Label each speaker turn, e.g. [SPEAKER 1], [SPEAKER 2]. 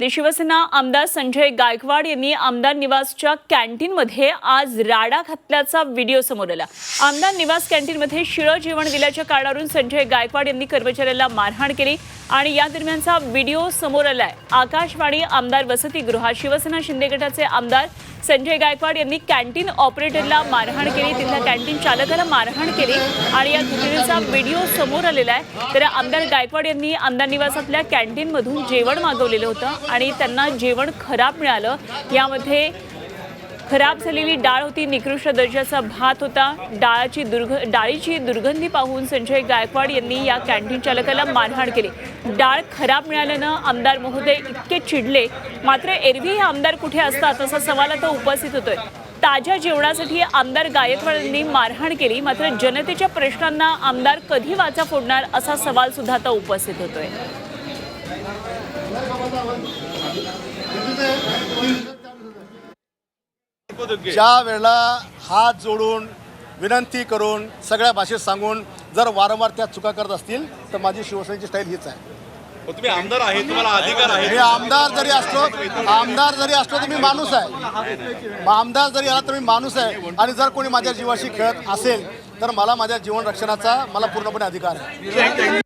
[SPEAKER 1] शिवसेना आमदार संजय गायकवाड यांनी आमदार निवासच्या कॅन्टीनमध्ये आज राडा घातल्याचा व्हिडिओ समोर आला. आमदार निवास कॅन्टीनमध्ये शिळं जेवण दिल्याच्या कारणावरून संजय गायकवाड यांनी कर्मचाऱ्याला मारहाण केली आणि या दरम्यानचा व्हिडिओ समोर आलाय. आकाशवाणी आमदार वसतिगृहात शिवसेना शिंदे गटाचे आमदार संजय गायकवाड यांनी कॅन्टीन ऑपरेटरला मारहाण केली. तिथल्या कॅन्टीन चालकाला मारहाण केली आणि या घटनेचा व्हिडिओ समोर आलेला आहे. तर आमदार गायकवाड यांनी आमदार निवासातल्या कॅन्टीनमधून जेवण मागवलेलं होतं. आणि त्यांना जेवण खराब मिळालं. यामध्ये खराब झालेली डाळ होती निकृष्ट दर्जाचा भात होता. डाळाची दुर्ग डाळीची दुर्गंधी पाहून संजय गायकवाड यांनी या कॅन्टीन चालकाला मारहाण केली. डाळ खराब मिळाल्यानं आमदार महोदय इतके चिडले. मात्र एरवी हे आमदार कुठे असतात असा सवाल आता उपस्थित होतोय. ताज्या जेवणासाठी आमदार गायकवाड यांनी मारहाण केली. मात्र जनतेच्या प्रश्नांना आमदार कधी वाचा फोडणार असा सवाल सुद्धा आता उपस्थित होतोय.
[SPEAKER 2] ज्या वेळेला हात जोडून विनंती करून सगळ्या भाषेत सांगून जर वारंवार त्या चुका करत असतील तर माझी शिवसेनेची स्टाईल हीच आहे.
[SPEAKER 3] मग तुम्ही आमदार आहे तुम्हाला अधिकार आहे.
[SPEAKER 2] मी आमदार जरी असलो आमदार जरी असलो तर मी माणूस आहे. आमदार जरी आला तर मी माणूस आहे. आणि जर कोणी माझ्या जीवाशी खेळत असेल तर मला माझ्या जीवन रक्षणाचा मला पूर्णपणे अधिकार आहे.